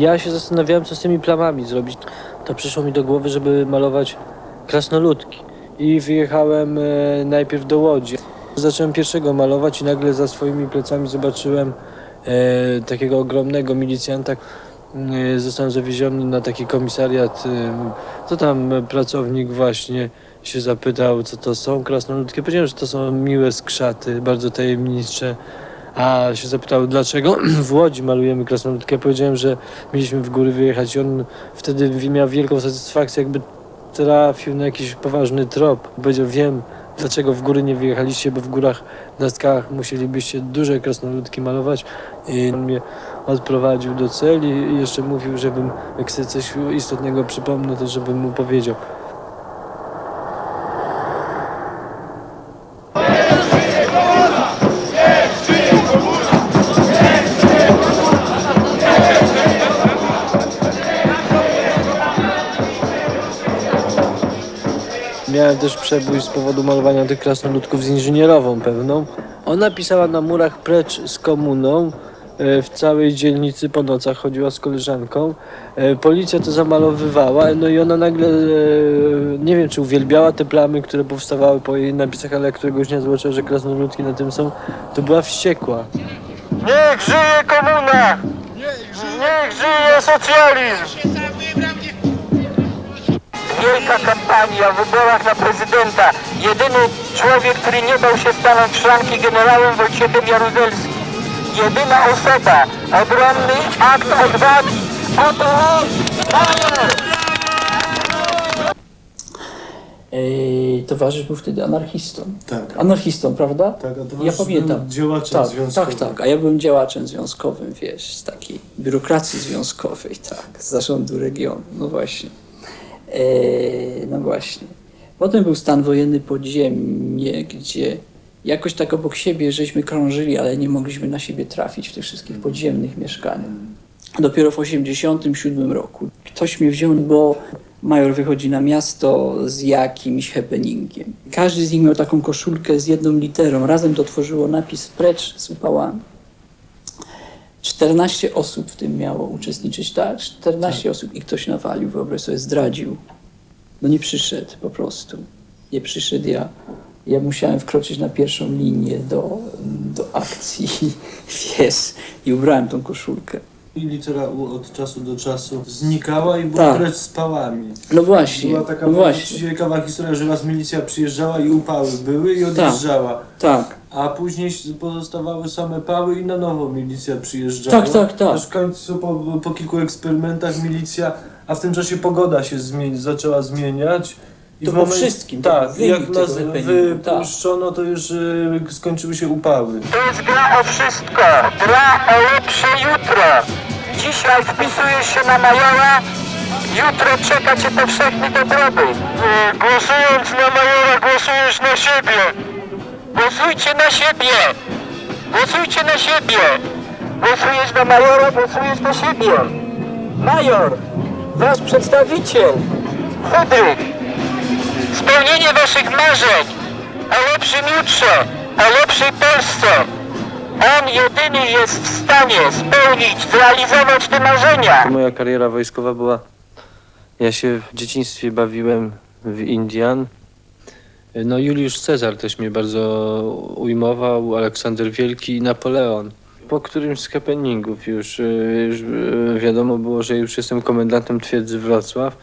Ja się zastanawiałem, co z tymi plamami zrobić. To przyszło mi do głowy, żeby malować krasnoludki. I wyjechałem e, najpierw do Łodzi. Zacząłem pierwszego malować i nagle za swoimi plecami zobaczyłem e, takiego ogromnego milicjanta. E, zostałem zawieziony na taki komisariat. E, to tam pracownik właśnie się zapytał, co to są krasnoludki. Powiedziałem, że to są miłe skrzaty, bardzo tajemnicze. A się zapytał, dlaczego w Łodzi malujemy krasnoludkę. Ja powiedziałem, że mieliśmy w góry wyjechać i on wtedy miał wielką satysfakcję, jakby trafił na jakiś poważny trop. Powiedział, wiem, dlaczego w góry nie wyjechaliście, bo w górach na skałach musielibyście duże krasnoludki malować. I on mnie odprowadził do celi i jeszcze mówił, żebym, jak sobie coś istotnego przypomnę, to żebym mu powiedział. Też przebój z powodu malowania tych krasnoludków z inżynierową pewną. Ona pisała na murach precz z komuną. e, W całej dzielnicy po nocach chodziła z koleżanką. E, Policja to zamalowywała, no i ona nagle, e, nie wiem czy uwielbiała te plamy, które powstawały po jej napisach, ale jak któregoś dnia zobaczyła, że krasnoludki na tym są, to była wściekła. Niech żyje komuna! Niech żyje socjalizm! Wielka kampania w wyborach na prezydenta. Jedyny człowiek, który nie bał się stanąć szranki generałem Wojciechem Jaruzelskim. Jedyna osoba, ogromny akt odwagi. Oto on, Major! Ej, towarzysz był wtedy anarchistą. Tak. Anarchistą, prawda? Tak, a towarzysz ja pamiętam. był działaczem tak, związkowym. Tak, tak, a ja byłem działaczem związkowym, wiesz, z takiej biurokracji związkowej, tak, z zarządu regionu, no właśnie. Ej, no właśnie. Potem był stan wojenny podziemnie, gdzie jakoś tak obok siebie żeśmy krążyli, ale nie mogliśmy na siebie trafić w tych wszystkich podziemnych mieszkaniach. Dopiero w 1987 roku ktoś mnie wziął, bo major wychodzi na miasto z jakimś happeningiem. Każdy z nich miał taką koszulkę z jedną literą. Razem to tworzyło napis precz z upałami. 14 osób w tym miało uczestniczyć, tak? 14 osób i ktoś nawalił, wyobraź sobie, zdradził. No nie przyszedł po prostu. Nie przyszedł ja. Ja musiałem wkroczyć na pierwszą linię do, do akcji, wiesz, i ubrałem tą koszulkę. I litera U od czasu do czasu znikała i była Tak. precz z pałami. No właśnie, Była taka no właśnie, ciekawa historia, że raz milicja przyjeżdżała i upały były i odjeżdżała. tak. A później pozostawały same pały i na nowo milicja przyjeżdżała. Tak, tak, tak. Aż w końcu po, po kilku eksperymentach milicja, a w tym czasie pogoda się zmieni, zaczęła zmieniać. I To po wszystkim, Tak, wynik jak tego nas wypuszczono, to już y, skończyły się upały. To jest gra o wszystko. Gra o lepsze jutro. Dzisiaj wpisujesz się na majora, jutro czeka cię powszechny dobrobyt. Głosując na majora, głosujesz na siebie. Głosujcie na siebie. Głosujcie na siebie. Głosujesz na majora, głosujesz na siebie. Major, wasz przedstawiciel, chudy. Spełnienie waszych marzeń o lepszym jutrze, o lepszej Polsce. On jedyny jest w stanie spełnić, zrealizować te marzenia. Moja kariera wojskowa była. Ja się w dzieciństwie bawiłem w Indian. No Juliusz Cezar też mnie bardzo ujmował, Aleksander Wielki i Napoleon. Po którymś z happeningów już, y, już y, wiadomo było, że już jestem komendantem twierdzy Wrocław.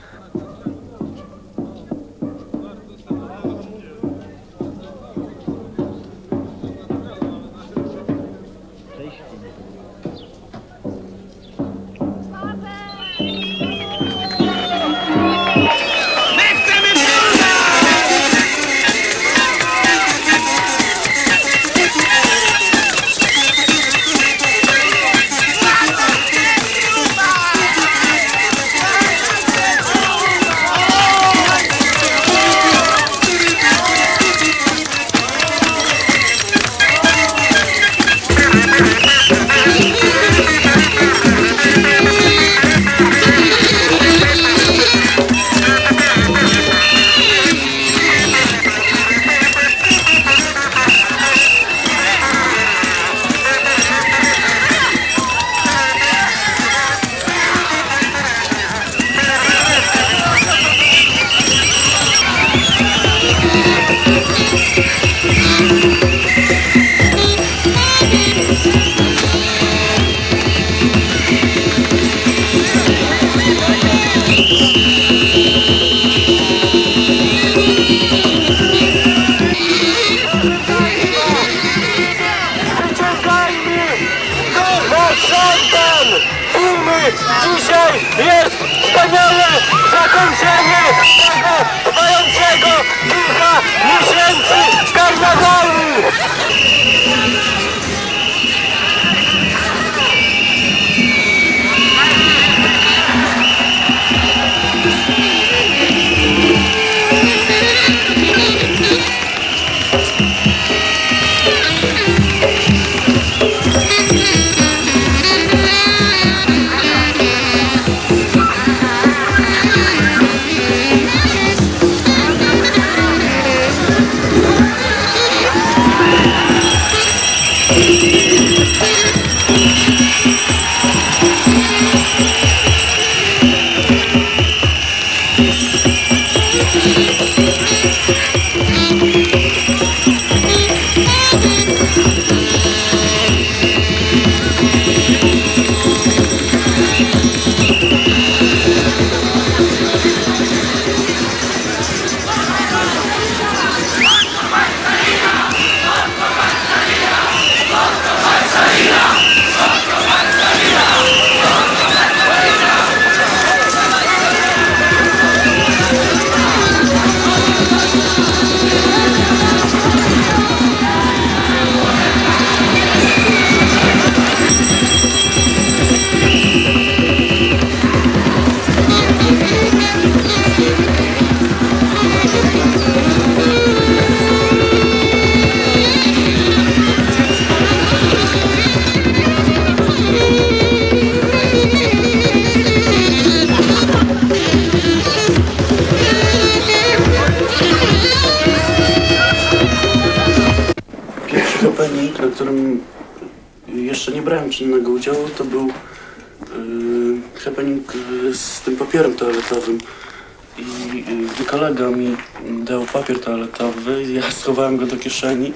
Kolega mi dał papier toaletowy, ja schowałem go do kieszeni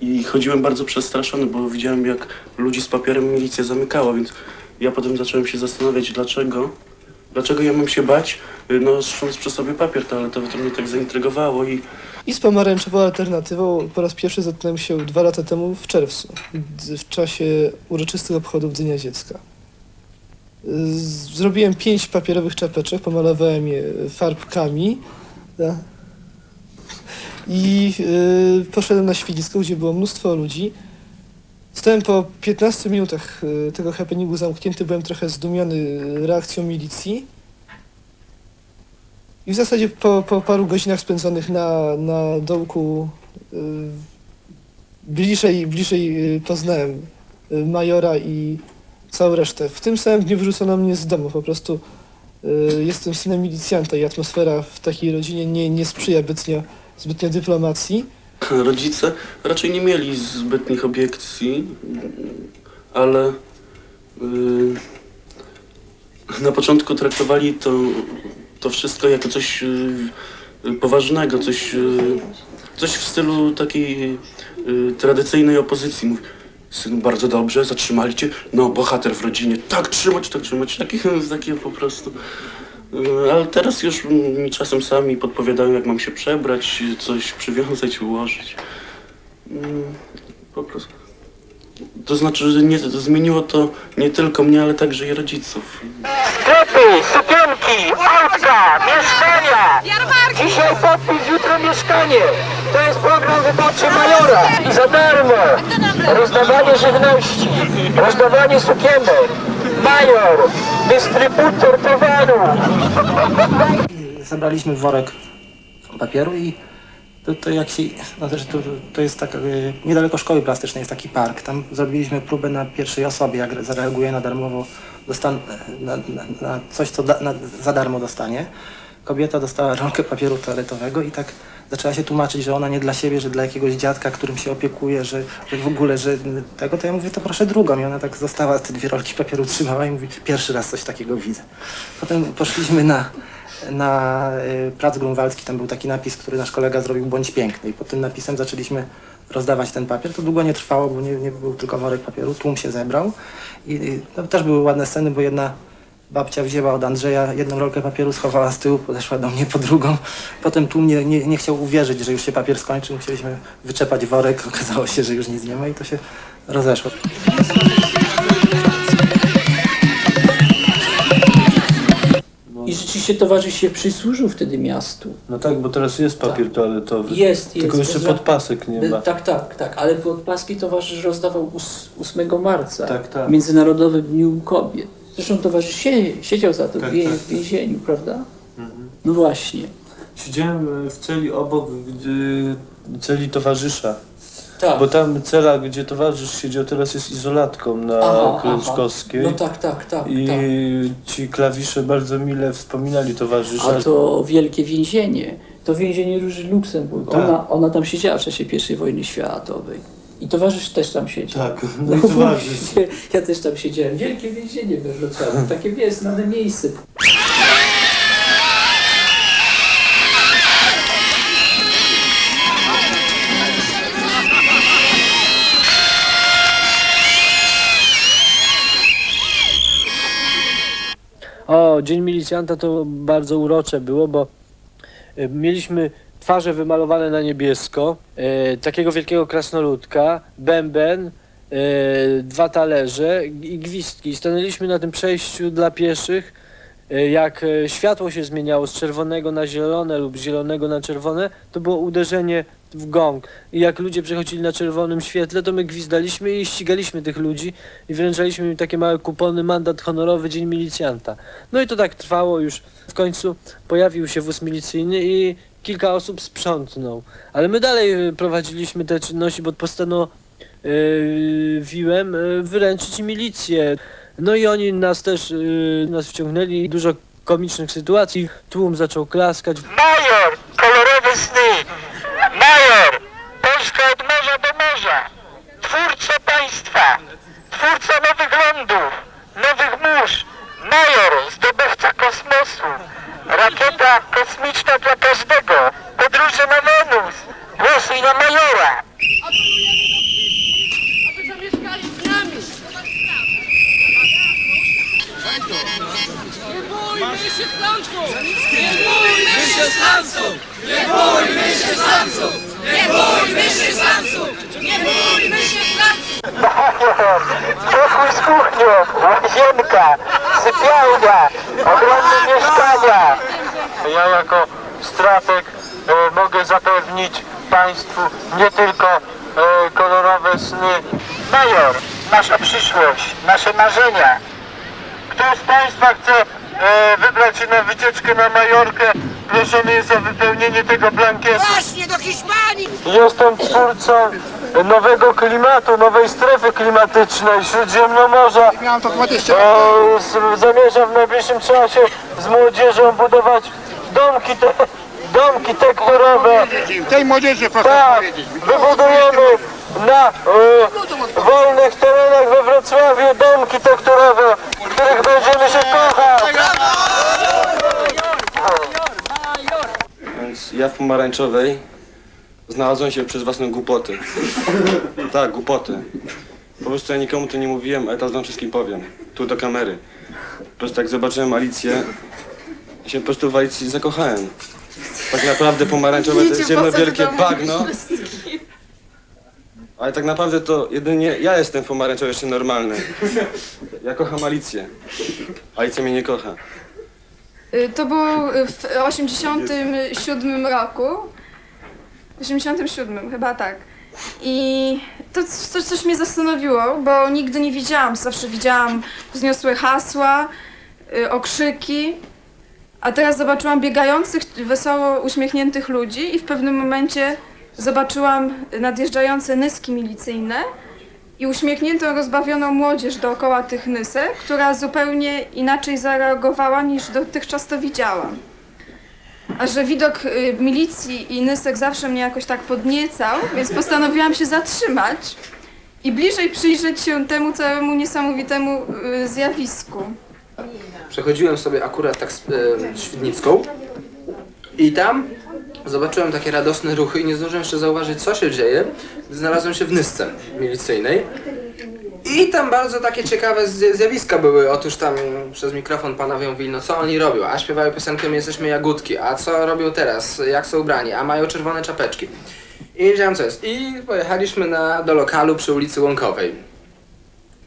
i chodziłem bardzo przestraszony, bo widziałem jak ludzi z papierem milicja zamykała, więc ja potem zacząłem się zastanawiać dlaczego. Dlaczego ja mam się bać, yy, nosząc przy sobie papier toaletowy, to mnie tak zaintrygowało i I z pomarańczową alternatywą po raz pierwszy zetknąłem się dwa lata temu w czerwcu, w czasie uroczystych obchodów Dnia Dziecka. Z- Zrobiłem pięć papierowych czapeczek, pomalowałem je farbkami da. i y, poszedłem na świelisko, gdzie było mnóstwo ludzi. Stałem po 15 minutach y, tego happeningu zamknięty, byłem trochę zdumiony reakcją milicji. I w zasadzie po, po paru godzinach spędzonych na, na dołku y, bliżej, bliżej y, poznałem y, majora i całą resztę. W tym samym dniu wyrzucono mnie z domu. Po prostu y, jestem synem milicjanta i atmosfera w takiej rodzinie nie, nie sprzyja zbytnio, zbytnio dyplomacji. Rodzice raczej nie mieli zbytnich obiekcji, ale yy, na początku traktowali to, to wszystko jako coś yy, poważnego, coś, yy, coś w stylu takiej yy, tradycyjnej opozycji. Synu, bardzo dobrze, zatrzymali cię, no bohater w rodzinie, tak trzymać, tak trzymać, takie, takie po prostu. Yy, Ale teraz już mi czasem sami podpowiadają, jak mam się przebrać, coś przywiązać, ułożyć. Mm, Po prostu. To znaczy, że nie, zmieniło to nie tylko mnie, ale także i rodziców. Sklepy, sukienki, autka, mieszkania! Dzisiaj podpis, jutro mieszkanie! To jest program wyborczy Majora i za darmo! Rozdawanie żywności, rozdawanie sukienek. Major, dystrybutor towaru! zabraliśmy worek papieru i to, to jak się, no to, to jest tak, niedaleko szkoły plastycznej jest taki park, tam zrobiliśmy próbę na pierwszej osobie, jak zareaguje na darmowo, dostan, na, na, na coś, co da, na, za darmo dostanie. Kobieta dostała rolkę papieru toaletowego i tak zaczęła się tłumaczyć, że ona nie dla siebie, że dla jakiegoś dziadka, którym się opiekuje, że, że w ogóle, że tego, to ja mówię, to proszę drugą. I ona tak została, te dwie rolki papieru trzymała i mówi, pierwszy raz coś takiego widzę. Potem poszliśmy na, na y, Plac Grunwaldzki, tam był taki napis, który nasz kolega zrobił, bądź piękny. I pod tym napisem zaczęliśmy rozdawać ten papier. To długo nie trwało, bo nie, nie był tylko worek papieru, tłum się zebrał. I, no, też były ładne sceny, bo jedna babcia wzięła od Andrzeja jedną rolkę papieru, schowała z tyłu, podeszła do mnie po drugą. Potem tłum nie, nie, nie chciał uwierzyć, że już się papier skończył. Musieliśmy wyczepać worek, okazało się, że już nic nie ma i to się rozeszło. rzeczywiście towarzysz się przysłużył wtedy miastu. No tak, bo teraz jest papier toaletowy. Jest, jest. Tylko jeszcze podpasek nie ma. Tak, tak, tak, ale podpaski towarzysz rozdawał ós- 8 marca, Tak, tak. Międzynarodowym Dniu Kobiet. Zresztą towarzysz sie, siedział za to w, Tak, tak. w więzieniu, prawda? Mhm. No właśnie. Siedziałem e, w celi obok gdzie, celi towarzysza. Tak. Bo tam cela, gdzie towarzysz siedział, teraz jest izolatką na Aha. No tak, tak, tak. I tak. ci klawisze bardzo mile wspominali towarzysza. A to wielkie więzienie. To więzienie Róży Luksemburg. Tak. Ona, ona tam siedziała w czasie I wojny światowej. I towarzysz też tam siedział. Tak, no i towarzysz. Ja też tam siedziałem. Wielkie więzienie we Wrocławiu. Takie wiesz, znane miejsce. O, Dzień Milicjanta to bardzo urocze było, bo e, mieliśmy twarze wymalowane na niebiesko, e, takiego wielkiego krasnoludka, bęben, e, dwa talerze i gwizdki. Stanęliśmy na tym przejściu dla pieszych. E, Jak e, światło się zmieniało z czerwonego na zielone lub zielonego na czerwone, to było uderzenie w gong. I jak ludzie przechodzili na czerwonym świetle, to my gwizdaliśmy i ścigaliśmy tych ludzi i wręczaliśmy im takie małe kupony, mandat honorowy, Dzień Milicjanta. No i to tak trwało już. W końcu pojawił się wóz milicyjny i kilka osób sprzątnął. Ale my dalej y, prowadziliśmy te czynności, bo postanowiłem y, wyręczyć milicję. No i oni nas też y, nas wciągnęli. Dużo komicznych sytuacji. Tłum zaczął klaskać. Major, kolorowe sny. Major, Polska od morza do morza. Twórca państwa. Twórca nowych lądów, nowych mórz. Major, zdobywca kosmosu. Rakieta kosmiczna dla każdego. Podróże na Wenus. Głosuj na Majora. aby zamieszkali z nami. Nie bójmy się Stancu! Nie bójmy się Stancu! Nie bójmy się Stancu! Nie bójmy się Stancu! Nie bójmy się Stancu! Major, pokój z kuchnią, łazienka, sypialnia, ogromne mieszkania. Ja jako strateg e, mogę zapewnić Państwu nie tylko e, kolorowe sny. Major, nasza przyszłość, nasze marzenia. Kto z Państwa chce e, wybrać się na wycieczkę na Majorkę? Proszony jest o wypełnienie tego blankietu. Właśnie do Hiszpanii! Jestem twórcą nowego klimatu, nowej strefy klimatycznej Śródziemnomorza. Miałem to 20 lat. E, z- zamierzam w najbliższym czasie z młodzieżą budować domki te, domki tektorowe. Tej młodzieży proszę Tak, powiedzieć. wybudujemy na e, wolnych terenach we Wrocławiu domki tektorowe, w których będziemy się kochać. Więc ja w pomarańczowej znalazłem się przez własną głupotę. Tak, głupotę. Po prostu ja nikomu to nie mówiłem, ale teraz wam wszystkim powiem. Tu do kamery. Po prostu jak zobaczyłem Alicję, ja się po prostu w Alicji zakochałem. Tak naprawdę pomarańczowe to jest jedno wielkie bagno. Ale tak naprawdę to jedynie ja jestem pomarańczowy jeszcze normalny. Ja kocham Alicję. Alicja mnie nie kocha. Y, To było y, w 87 roku. W 87 chyba tak. I to coś, coś mnie zastanowiło, bo nigdy nie widziałam, zawsze widziałam wzniosłe hasła, y, okrzyki, a teraz zobaczyłam biegających, wesoło uśmiechniętych ludzi i w pewnym momencie zobaczyłam nadjeżdżające nyski milicyjne i uśmiechniętą, rozbawioną młodzież dookoła tych nysek, która zupełnie inaczej zareagowała niż dotychczas to widziałam. A że widok y, milicji i nysek zawsze mnie jakoś tak podniecał, więc postanowiłam się zatrzymać i bliżej przyjrzeć się temu całemu niesamowitemu y, zjawisku. Przechodziłem sobie akurat tak z e, Świdnicką i tam zobaczyłem takie radosne ruchy i nie zdążyłem jeszcze zauważyć co się dzieje, znalazłem się w nysce milicyjnej. I tam bardzo takie ciekawe zj- zjawiska były. Otóż tam przez mikrofon panowie mówili, no co oni robią? A śpiewają piosenkę My jesteśmy jagódki. A co robią teraz? Jak są ubrani? A mają czerwone czapeczki. I wiedziałem co jest. I pojechaliśmy na, do lokalu przy ulicy Łąkowej.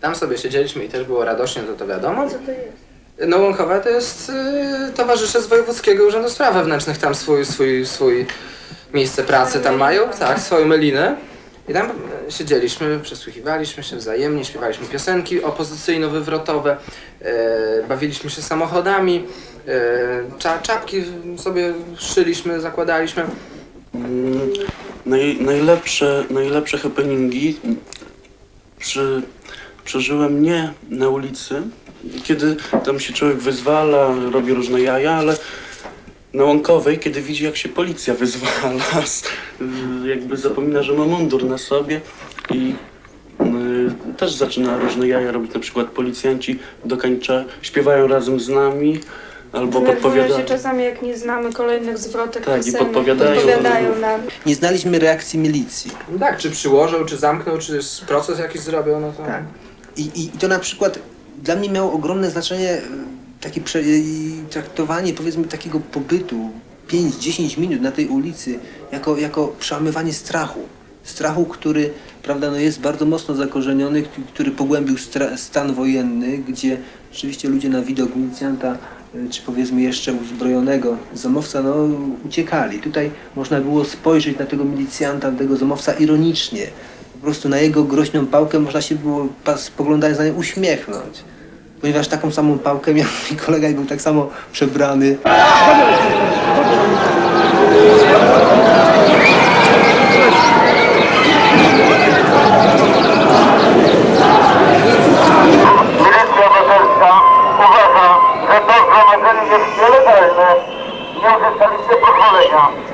Tam sobie siedzieliśmy i też było radośnie, to to wiadomo. No Łąkowa to jest y, towarzysze z Wojewódzkiego Urzędu Spraw Wewnętrznych, tam swój, swój, swój miejsce pracy tam mają, tak, swoją melinę. I tam e, siedzieliśmy, przesłuchiwaliśmy się wzajemnie, śpiewaliśmy piosenki opozycyjno-wywrotowe, e, bawiliśmy się samochodami, e, cza, czapki sobie szyliśmy, zakładaliśmy. Mm, Naj, najlepsze, najlepsze happeningi przy, przeżyłem nie na ulicy, kiedy tam się człowiek wyzwala, robi różne jaja, ale na Łąkowej, kiedy widzi jak się policja wyzwala, jakby zapomina, że ma mundur na sobie i y, też zaczyna różne jaja robić, na przykład policjanci do końca śpiewają razem z nami albo podpowiadają. się czasami, jak nie znamy kolejnych zwrotek Tak, i piosenek, podpowiadają. podpowiadają nam. Nie znaliśmy reakcji milicji. No tak, czy przyłożył, czy zamknął, czy proces jakiś zrobił, no to... Tak. I, i, to na przykład dla mnie miało ogromne znaczenie e, takie prze, i traktowanie powiedzmy takiego pobytu 5-10 minut na tej ulicy jako, jako przełamywanie strachu. Strachu, który prawda, no jest bardzo mocno zakorzeniony, który pogłębił stan wojenny, gdzie rzeczywiście ludzie na widok milicjanta e, czy powiedzmy jeszcze uzbrojonego zamowca, no uciekali. Tutaj można było spojrzeć na tego milicjanta, na tego zamowca ironicznie. Po prostu na jego groźną pałkę można się było spoglądając na nią uśmiechnąć. Ponieważ taką samą pałkę miał mój kolega i był tak samo przebrany. Uważa, że to jest nielegalne. Nie.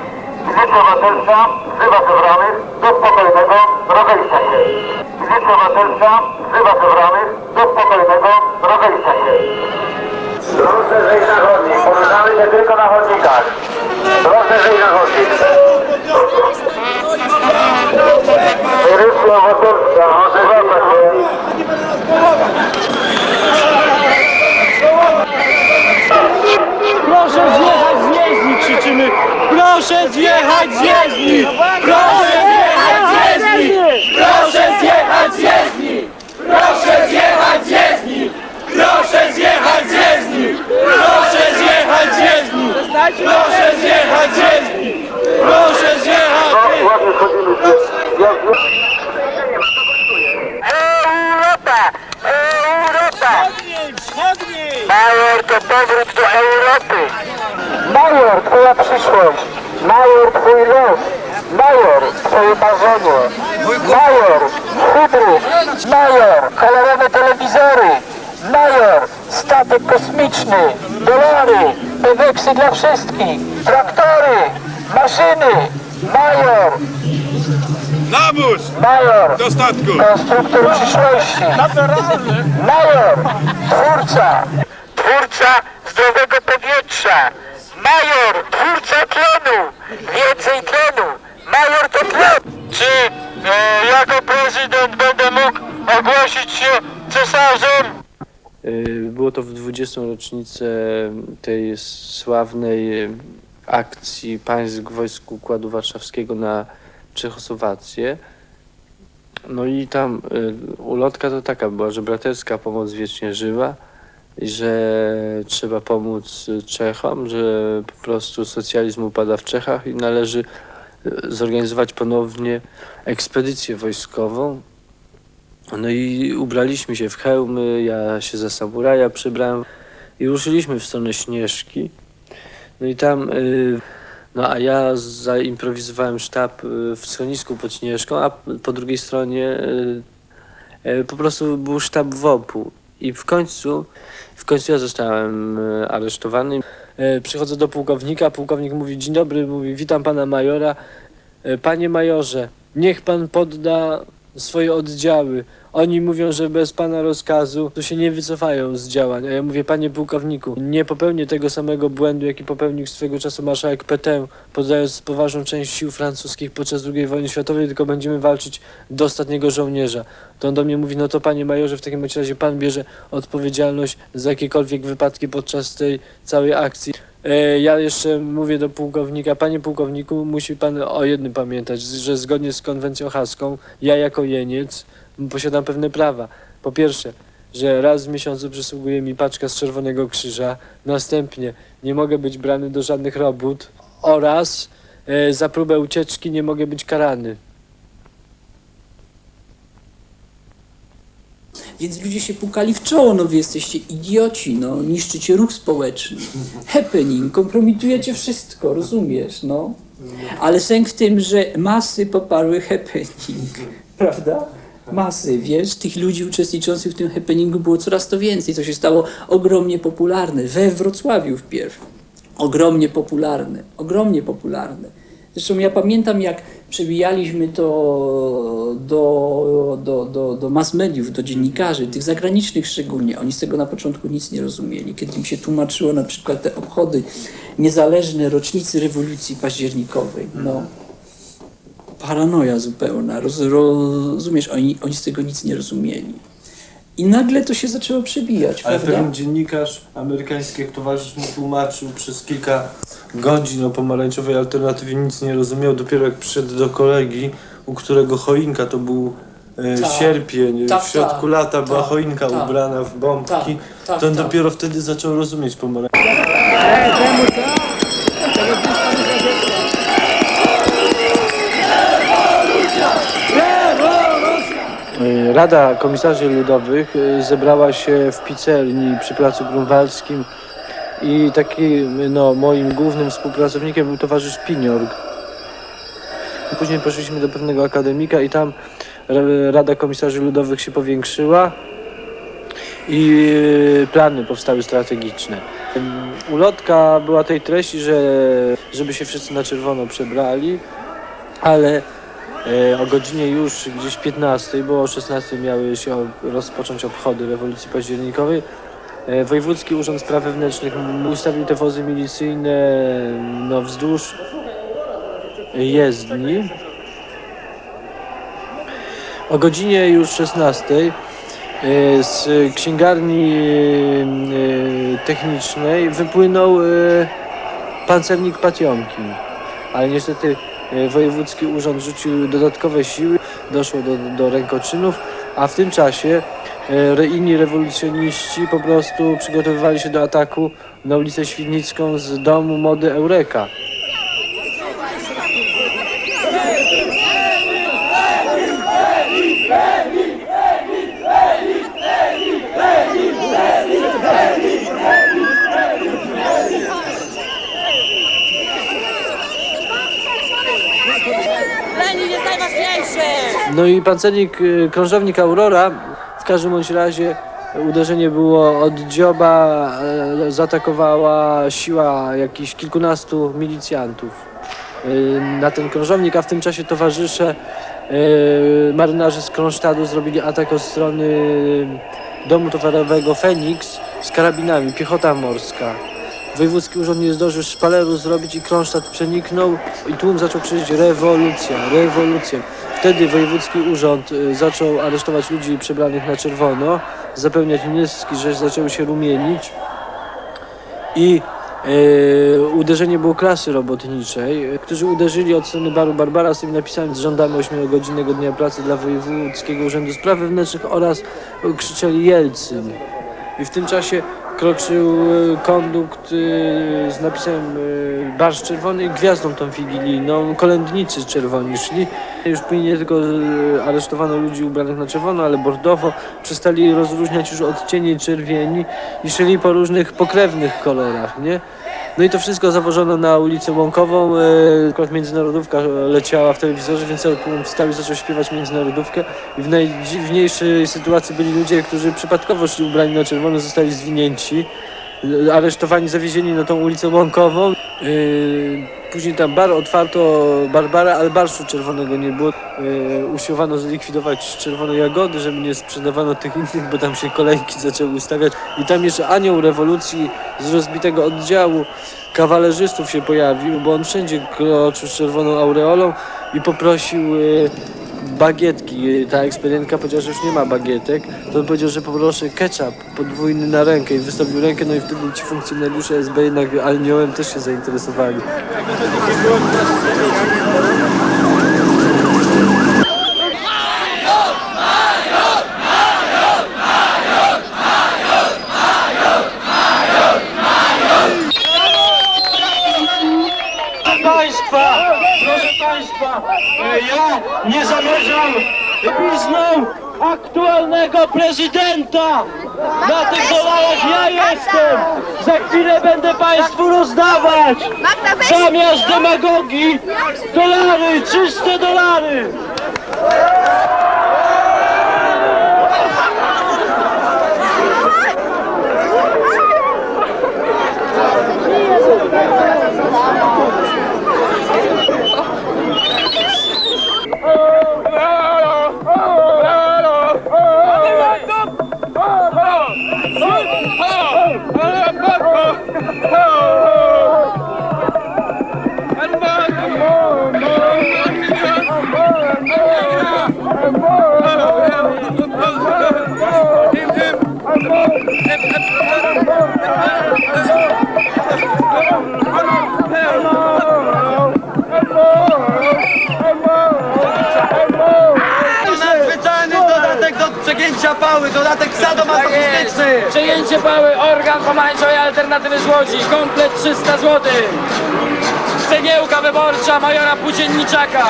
Milicja Obywatelska wzywa zebranych do spokojnego rozejścia się. Milicja Obywatelska wzywa zebranych do spokojnego rozejścia się. Proszę zejść na chodnik. Poruszamy się tylko na chodnikach. Proszę zejść na chodnik. Milicja Obywatelska wzywa się. Proszę zjechać z jezdni, krzyczymy! Proszę zjechać z jezdni! Proszę zjechać z jezdni! Proszę zjechać z jezdni! Proszę zjechać z jezdni! Proszę zjechać z jezdni! Proszę zjechać z jezdni! Proszę zjechać z jezdni! Proszę zjechać! Ładnie schodzimy się. Ja, Europa! Europa! Major to powrót do Europy! Major, twoja przyszłość! Major, twój los! Major, twoje marzenie! Major, hydry! Major, kolorowe telewizory! Major, statek kosmiczny! Dolary! Peweksy dla wszystkich! Traktory! Maszyny! Major! Nawóz Major! do statku. Konstruktor przyszłości. Major! Twórca! Twórca zdrowego powietrza! Major! Twórca tlenu! Więcej tlenu! Major to tlen! Czy e, jako prezydent będę mógł ogłosić się cesarzem? Było to w 20. rocznicę tej sławnej akcji państw wojsk Układu Warszawskiego na Czechosłowację. No i tam y, ulotka to taka była, że braterska pomoc wiecznie żywa że trzeba pomóc Czechom, że po prostu socjalizm upada w Czechach i należy y, zorganizować ponownie ekspedycję wojskową no i ubraliśmy się w hełmy, ja się za samuraja przybrałem i ruszyliśmy w stronę Śnieżki. No i tam, y, no a ja zaimprowizowałem sztab y, w schronisku pod Śnieżką, a po drugiej stronie y, po prostu był sztab WOP-u. I w końcu, w końcu ja zostałem aresztowany. Przychodzę do pułkownika, pułkownik mówi, dzień dobry, mówi, witam pana majora. Panie majorze, niech pan podda swoje oddziały. Oni mówią, że bez pana rozkazu to się nie wycofają z działań. A ja mówię, panie pułkowniku, nie popełnię tego samego błędu, jaki popełnił swego czasu marszałek Petain, poddając poważną część sił francuskich podczas II wojny światowej, tylko będziemy walczyć do ostatniego żołnierza. To on do mnie mówi, no to panie majorze, w takim razie pan bierze odpowiedzialność za jakiekolwiek wypadki podczas tej całej akcji. E, Ja jeszcze mówię do pułkownika, panie pułkowniku, musi pan o jednym pamiętać, że zgodnie z konwencją haską, ja jako jeniec posiadam pewne prawa. Po pierwsze, że raz w miesiącu przysługuje mi paczka z Czerwonego Krzyża, następnie nie mogę być brany do żadnych robót oraz e, za próbę ucieczki nie mogę być karany. Więc ludzie się pukali w czoło, no wy jesteście idioci, no niszczycie ruch społeczny. Happening, kompromitujecie wszystko, rozumiesz, no. Ale sęk w tym, że masy poparły happening, prawda? Masy, wiesz, tych ludzi uczestniczących w tym happeningu było coraz to więcej. To się stało ogromnie popularne. We Wrocławiu wpierw. Ogromnie popularne, ogromnie popularne. Zresztą ja pamiętam, jak przebijaliśmy to do, do, do, do mass mediów, do dziennikarzy, tych zagranicznych szczególnie. Oni z tego na początku nic nie rozumieli. Kiedy im się tłumaczyło na przykład te obchody niezależne rocznicy rewolucji październikowej. No, paranoja zupełna. Roz, rozumiesz, oni, oni z tego nic nie rozumieli. I nagle to się zaczęło przebijać, Ale prawda? pewien dziennikarz amerykański, jak towarzysz mu tłumaczył przez kilka godzin o pomarańczowej alternatywie, nic nie rozumiał. Dopiero jak przyszedł do kolegi, u którego choinka to był e, Tak. sierpień, Tak, w środku tak, lata była tak, choinka tak. ubrana w bombki, Tak, tak, to on tak. dopiero wtedy zaczął rozumieć pomarańczową. Y, Rada Komisarzy Ludowych y, zebrała się w Picerni przy Placu Grunwaldzkim i takim no, moim głównym współpracownikiem był towarzysz Piniorg. Później poszliśmy do pewnego akademika i tam Ra- Rada Komisarzy Ludowych się powiększyła i y, plany powstały strategiczne. Ulotka była tej treści, że żeby się wszyscy na czerwono przebrali, ale e, o godzinie już gdzieś 15, bo o 16 miały się rozpocząć obchody rewolucji październikowej. E, Wojewódzki Urząd Spraw Wewnętrznych ustawił te wozy milicyjne no, wzdłuż jezdni. O godzinie już 16 e, z księgarni e, technicznej wypłynął pancernik Patiomkin, ale niestety wojewódzki urząd rzucił dodatkowe siły, doszło do, do rękoczynów, a w tym czasie inni rewolucjoniści po prostu przygotowywali się do ataku na ulicę Świdnicką z domu mody Eureka. No i pancernik, y, krążownik Aurora, każdym bądź razie uderzenie było od dzioba, e, zaatakowała siła jakichś kilkunastu milicjantów y, na ten krążownik, a w tym czasie towarzysze y, marynarze z Kronsztadu zrobili atak od strony domu towarowego Feniks z karabinami, piechota morska. Wojewódzki urząd nie zdążył szpaleru zrobić i Kronstadt przeniknął i tłum zaczął krzyczeć rewolucja, rewolucja. Wtedy wojewódzki urząd y, zaczął aresztować ludzi przebranych na czerwono, zapełniać nyski, że zaczęły się rumienić i y, uderzenie było klasy robotniczej, którzy uderzyli od strony baru Barbara z tymi napisami żądamy 8-godzinnego dnia pracy dla Wojewódzkiego Urzędu Spraw Wewnętrznych oraz krzyczeli Jelcyn. I w tym czasie kroczył e, kondukt e, z napisem e, Barsz Czerwony i gwiazdą tą wigilijną. Kolędnicy czerwoni szli. Już później nie tylko aresztowano ludzi ubranych na czerwono, ale bordowo. Przestali rozróżniać już odcienie czerwieni i szli po różnych pokrewnych kolorach, nie? No i to wszystko zawożono na ulicę Łąkową. e, Akurat międzynarodówka leciała w telewizorze, więc tłum wstał i zaczął śpiewać międzynarodówkę. I w najdziwniejszej sytuacji byli ludzie, którzy przypadkowo szli ubrani na czerwono, zostali zwinięci. e, Aresztowani, zawiezieni na tą ulicę Łąkową. Później tam bar otwarto Barbara, ale barszu czerwonego nie było. E, Usiłowano zlikwidować czerwone jagody, żeby nie sprzedawano tych innych, bo tam się kolejki zaczęły ustawiać. I tam jeszcze anioł rewolucji z rozbitego oddziału kawalerzystów się pojawił, bo on wszędzie kroczył z czerwoną aureolą i poprosił e, bagietki. Ta ekspedientka powiedziała, że już nie ma bagietek. To on powiedział, że poproszę ketchup podwójny na rękę i wystawił rękę, no i wtedy ci funkcjonariusze SB jednak aniołem też się zainteresowali. Państwa! Proszę Państwa! Ja nie zamierzam pisną aktualnego prezydenta. Na tych dolarach ja jestem. Za chwilę będę Państwu rozdawać. Zamiast demagogii dolary, czyste dolary. Przegięcia pały, dodatek sadomasochistyczny. Przejęcie pały, organ pomarańczowej alternatywy z komplet 300 zł. Cegiełka wyborcza majora Płócienniczaka.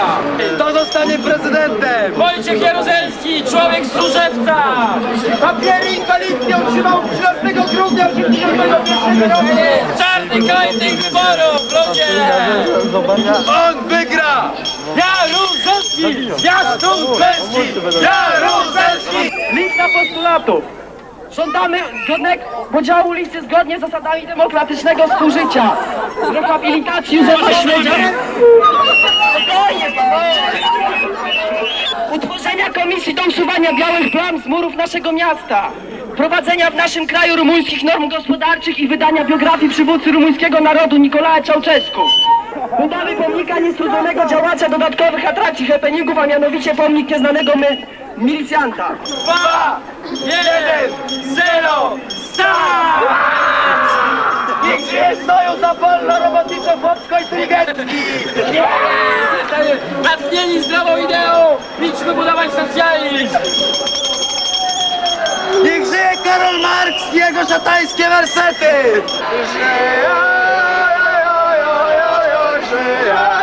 Kto zostanie prezydentem? Wojciech Jaruzelski, człowiek z Służewca. Papiery inwalidzkie otrzymał 13 grudnia 1991 roku. Czarny koń tych wyborów, ludzie. On wygra! Jaruzelski, klęski. Jaruzelski! Lista postulatów. Żądamy godnego podziału listy zgodnie z zasadami demokratycznego współżycia. Rehabilitacji Józefa Śledzia. Spokojnie, spokojnie. Utworzenia komisji do usuwania białych plam z murów naszego miasta. Prowadzenia w naszym kraju rumuńskich norm gospodarczych i wydania biografii przywódcy rumuńskiego narodu Nikolaja Czałczesku. Budowy pomnika niestrudzonego działacza dodatkowych atrakcji happeningów, a mianowicie pomnik nieznanego my, milicjanta. Dwa, jeden, zero, start! Niech żyje stoją za wolno robotniczo chłopsko inteligencki! Natchnieni zdrową ideą, idźmy budować socjalizm! Niech żyje Karol Marx i jego szatańskie wersety! To